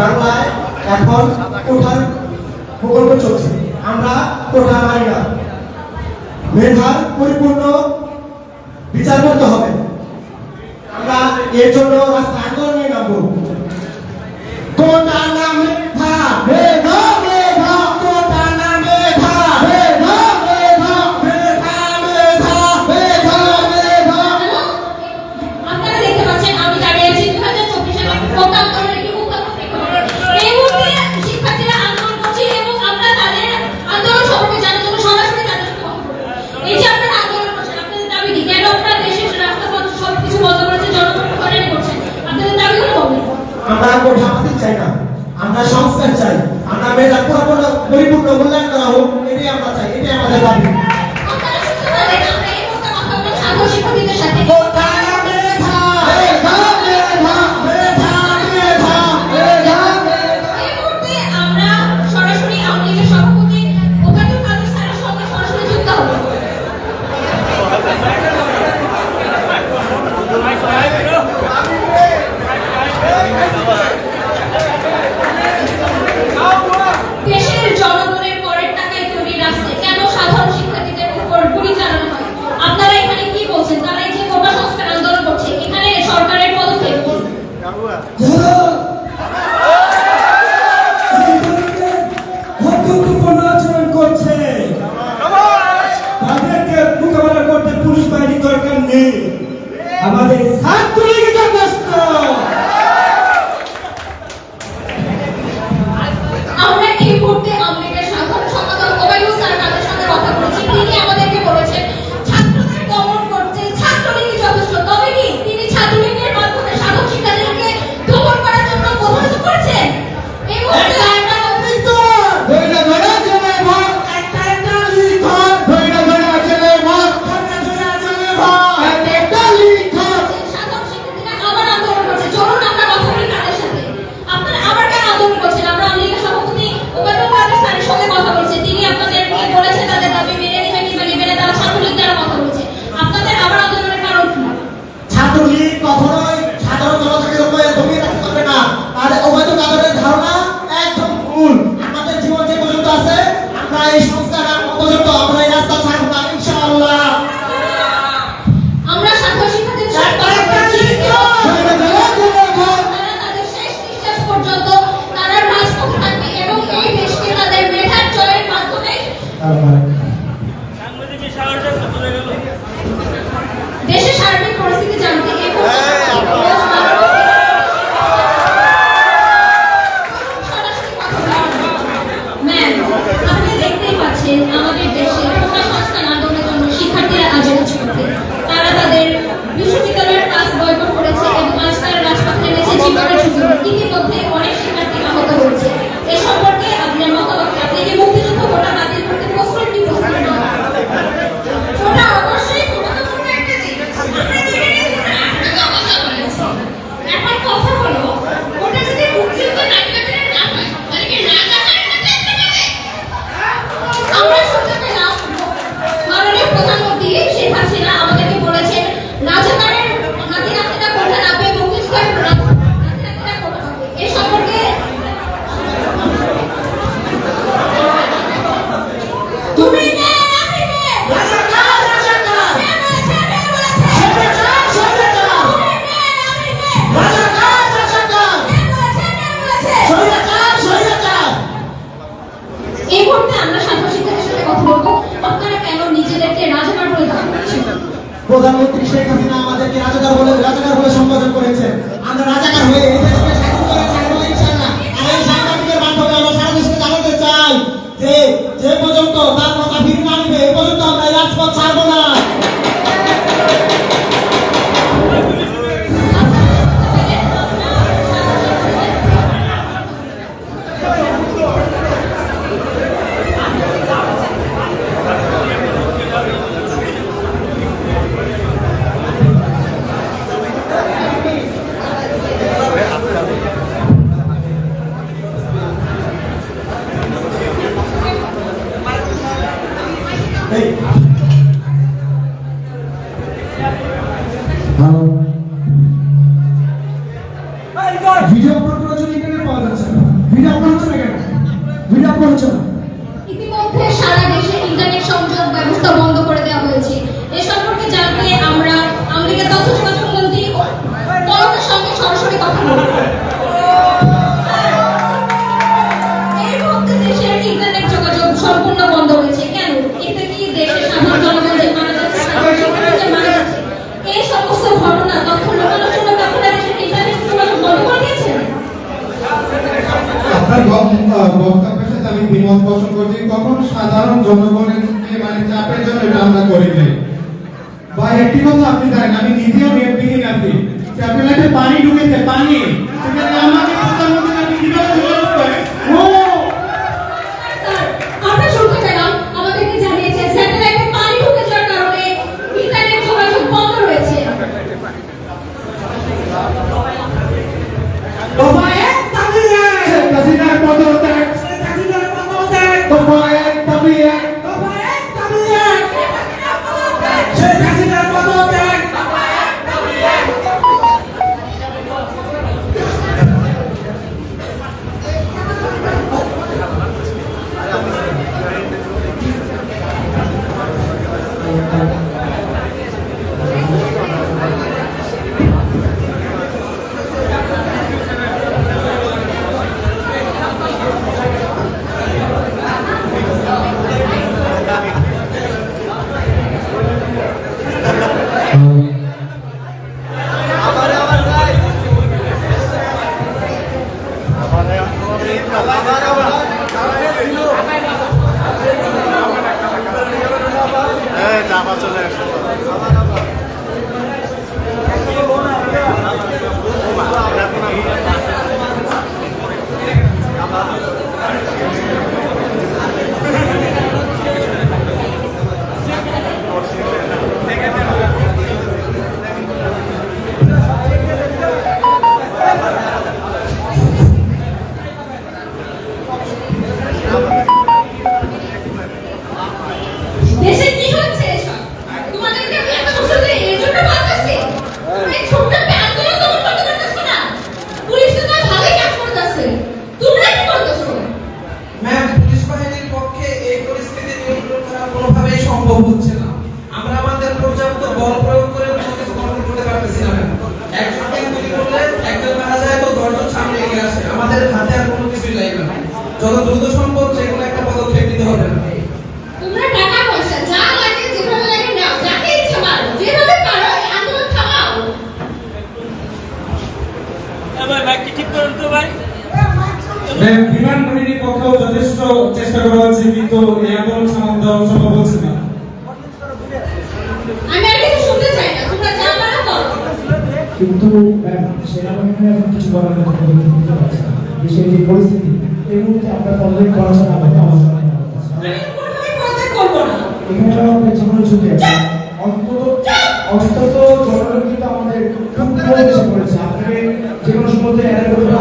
বাংলায় এখন উঠার প্রকল্প চলছে। আমরা কোটি আমাদের চাই না। আমরা সংস্কার চাই। আমরা মেয়েরা পুরোপুরি পরিপূর্ণ মূল্যায়ন করা হোক, এটাই আমরা চাই, এটাই আমাদের দাবি। প্রধানমন্ত্রী শেখ হাসিনা আমাদেরকে রাজাকার বলে রাজাকার বলে সম্বোধন করেছেন। আমরা রাজাকার হয়ে চাই যে যে পর্যন্ত তার কথা ফিরে না এই পর্যন্ত আমরা রাজপথ ছাড়বো না। দলটার সঙ্গে সরাসরি কথা বলুন এই মুহূর্তে দেশের ইন্টারনেট যোগাযোগ সম্পূর্ণ বন্ধ হয়েছে। কেন? এতে কি দেশের সাধারণ জনগণ যে মারা যাচ্ছে মারা বক্তব্যের সাথে আমি বিমত পোষণ করছি। কখন সাধারণ জনগণের মানে চাপের জন্য আমরা করি নাই বা একটি কথা আপনি জানেন, আমি নিজেও নেটবিহীন আছি আপনার একটা পানি ঢুকেছে, পানি। আমাকে প্রধানমন্ত্রী আপনি কীভাবে হচ্ছে কথা বলছি না। কিন্তু এখন কিছু করার কথা পরিস্থিতি এই মুহূর্তে আপনার করা ছাড়া আমাদের আলোচনা এখানে আমাদের অন্তত অন্তত জনগণ কিন্তু আমাদের করেছে। সময় অ্যারেন্ট করতে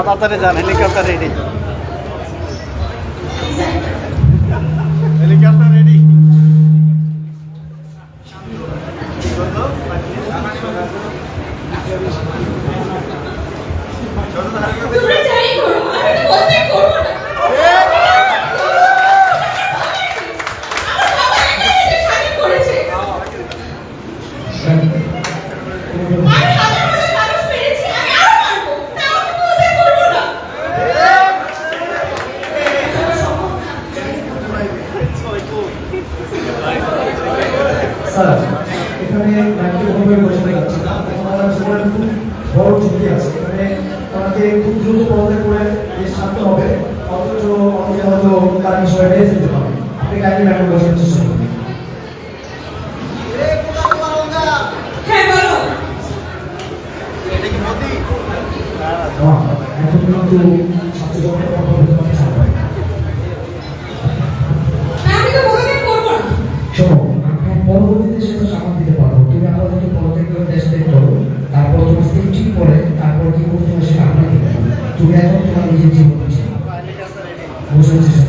ज़्यादातर जाने नहीं करता रेडी তাকে ব্যাখ্যা করার চেষ্টা করবে পরবর্তীতে সেটা দিতে তুমি তারপর স্ত্রী ঠিক করে তারপর কি করতে হবে আপনাকে তুমি এখন তোমার নিজের জীবন বুঝতে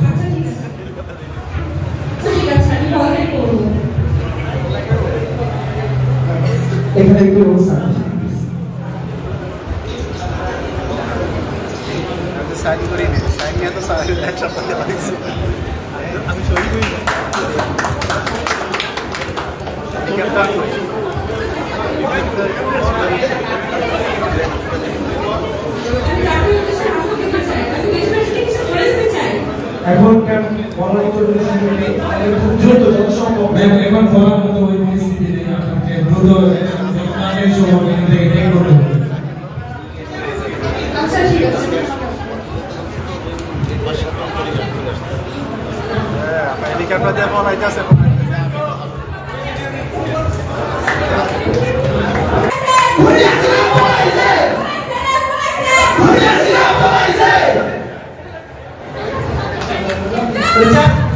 দ্রুত কেন বলা ম্যাম এখন বলার মতো 시작!